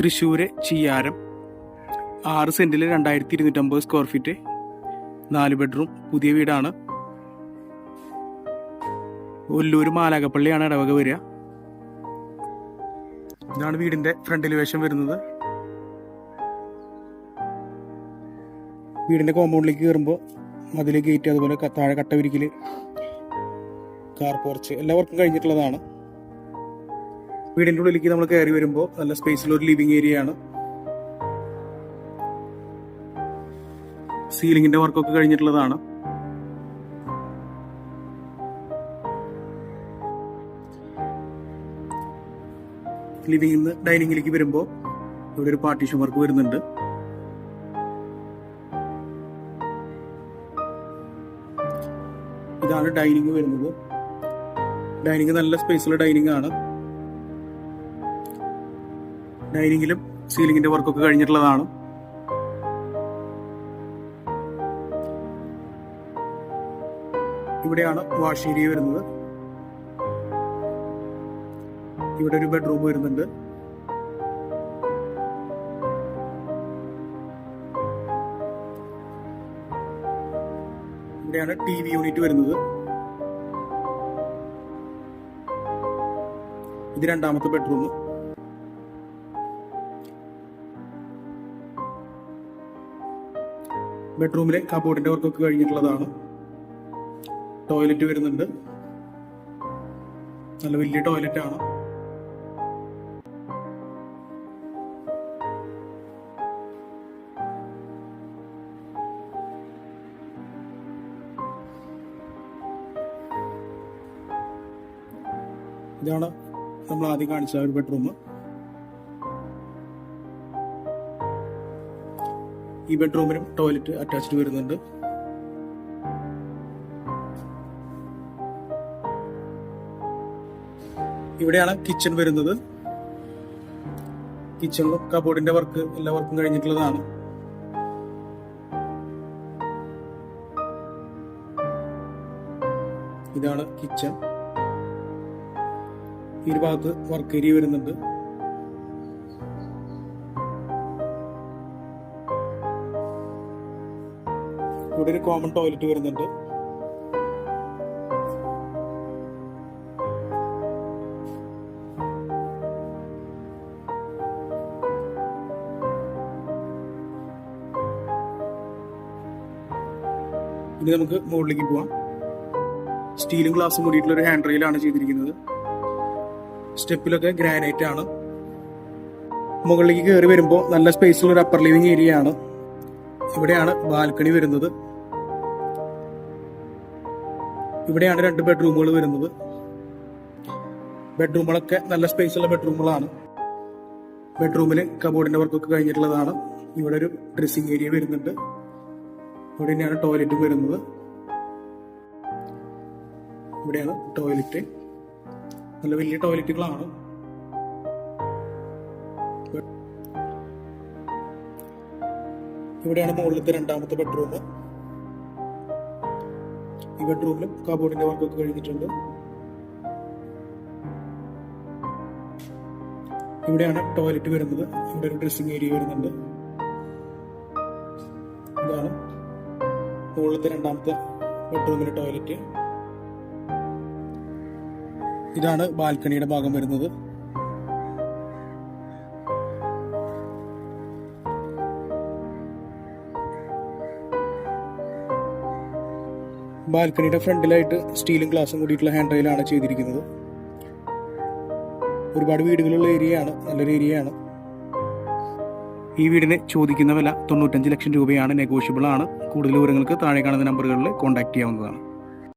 തൃശ്ശൂര് ചിയാരം ആറ് സെന്റിൽ രണ്ടായിരത്തി ഇരുന്നൂറ്റമ്പത് സ്ക്വയർ ഫീറ്റ് നാല് ബെഡ്റൂം പുതിയ വീടാണ്. ഒല്ലൂർ മാലാകപ്പള്ളിയാണ് ഇടവക വരിക. ഇതാണ് വീടിന്റെ ഫ്രണ്ട് വേഷം വരുന്നത്. വീടിന്റെ കോമ്പൗണ്ടിലേക്ക് കയറുമ്പോൾ മതിൽ ഗേറ്റ് അതുപോലെ താഴെ കട്ടവിരിക്കൽ കാർ പോർച്ച് എല്ലാവർക്കും കഴിഞ്ഞിട്ടുള്ളതാണ്. വീടിന്റെ ഉള്ളിലേക്ക് നമ്മൾ കയറി വരുമ്പോൾ നല്ല സ്പേസിൽ ഒരു ലിവിംഗ് ഏരിയ ആണ്. സീലിംഗിന്റെ വർക്കൊക്കെ കഴിഞ്ഞിട്ടുള്ളതാണ്. ലിവിംഗിൽ നിന്ന് ഡൈനിങ്ങിലേക്ക് വരുമ്പോൾ ഇവിടെ ഒരു പാർട്ടീഷൻ വർക്ക് വരുന്നുണ്ട്. ഇതാണ് ഡൈനിങ് വരുന്നത്. ഡൈനിങ് നല്ല സ്പേസുള്ള ഡൈനിങ് ആണ്. ഡൈനിങ്ങിലും സീലിങ്ങിന്റെ വർക്കൊക്കെ കഴിഞ്ഞിട്ടുള്ളതാണ്. ഇവിടെയാണ് വാഷ് ഏരിയ വരുന്നത്. ഇവിടെ ഒരു ബെഡ്റൂം വരുന്നുണ്ട്. ഇവിടെയാണ് ടി വി യൂണിറ്റ് വരുന്നത്. ഇത് രണ്ടാമത്തെ ബെഡ്റൂം. ബെഡ്റൂമിലെ കബോർഡിന്റെ വർക്കൊക്കെ കഴിഞ്ഞിട്ടുള്ളതാണ്. ടോയ്ലറ്റ് വരുന്നുണ്ട്. നല്ല വലിയ ടോയ്ലറ്റ് ആണ്. ഇതാണ് നമ്മൾ ആദ്യം കാണിച്ച ഒരു ബെഡ്റൂം ഈ ബെഡ്റൂമിനും ടോയ്ലറ്റ് അറ്റാച്ച്ഡ് വരുന്നുണ്ട്. ഇവിടെയാണ് കിച്ചൺ വരുന്നത്. കിച്ചണിലും കബോർഡിന്റെ വർക്ക് എല്ലാ വർക്കും കഴിഞ്ഞിട്ടുള്ളതാണ്. ഇതാണ് കിച്ചൺ. ഈ ഭാഗത്ത് വർക്ക് ഏരിയ വരുന്നുണ്ട്. ഇവിടെ ഒരു കോമൺ ടോയ്ലറ്റ് വരുന്നുണ്ട്. ഇനി നമുക്ക് മുകളിലേക്ക് പോവാം. സ്റ്റീലും ഗ്ലാസും കൂടിയിട്ടുള്ള ഒരു ഹാൻഡ് റെയിലാണ് ചെയ്തിരിക്കുന്നത്. സ്റ്റെപ്പിലൊക്കെ ഗ്രാനൈറ്റ് ആണ്. മുകളിലേക്ക് കയറി വരുമ്പോൾ നല്ല സ്പേസുള്ള ഒരു അപ്പർ ലിവിങ് ഏരിയ ആണ്. ഇവിടെയാണ് ബാൽക്കണി വരുന്നത്. ഇവിടെയാണ് രണ്ട് ബെഡ്റൂമുകൾ വരുന്നത്. ബെഡ്റൂമുകളൊക്കെ നല്ല സ്പേസ് ഉള്ള ബെഡ്റൂമുകളാണ്. ബെഡ്റൂമിൽ കബോർഡിന്റെ വർക്കൊക്കെ കഴിഞ്ഞിട്ടുള്ളതാണ്. ഇവിടെ ഒരു ഡ്രസ്സിംഗ് ഏരിയ വരുന്നുണ്ട്. ഇവിടെ തന്നെയാണ് ടോയ്ലറ്റ് വരുന്നത്. ഇവിടെയാണ് ടോയ്ലറ്റ് നല്ല വലിയ ടോയ്ലറ്റുകളാണ് ഇവിടെയാണ് മുകളിലത്തെ രണ്ടാമത്തെ ബെഡ്റൂം. ഈ ബെഡ്റൂമിലും കബോർഡിന്റെ വർക്കൊക്കെ കഴിഞ്ഞിട്ടുണ്ട്. ഇവിടെയാണ് ടോയ്ലറ്റ് വരുന്നത്. ഇവിടെ ഒരു ഡ്രസ്സിംഗ് ഏരിയ വരുന്നുണ്ട്. ഇതാണ് മുകളിലത്തെ രണ്ടാമത്തെ ബെഡ്റൂമിലെ ടോയ്ലറ്റ് ഇതാണ് ബാൽക്കണിയുടെ ഭാഗം വരുന്നത്. ബാൽക്കണിയുടെ ഫ്രണ്ടിലായിട്ട് സ്റ്റീലും ഗ്ലാസും കൂടിയിട്ടുള്ള ഹാൻഡ് റെയിലാണ് ചെയ്തിരിക്കുന്നത്. ഒരുപാട് വീടുകളുള്ള ഏരിയയാണ് നല്ലൊരു ഏരിയയാണ്. ഈ വീടിന് ചോദിക്കുന്ന വില തൊണ്ണൂറ്റഞ്ച് ലക്ഷം രൂപയാണ് നെഗോഷ്യബിൾ ആണ്. കൂടുതൽ വിവരങ്ങൾക്ക് താഴെ കാണുന്ന നമ്പറുകളിൽ കോൺടാക്ട് ചെയ്യാവുന്നതാണ്.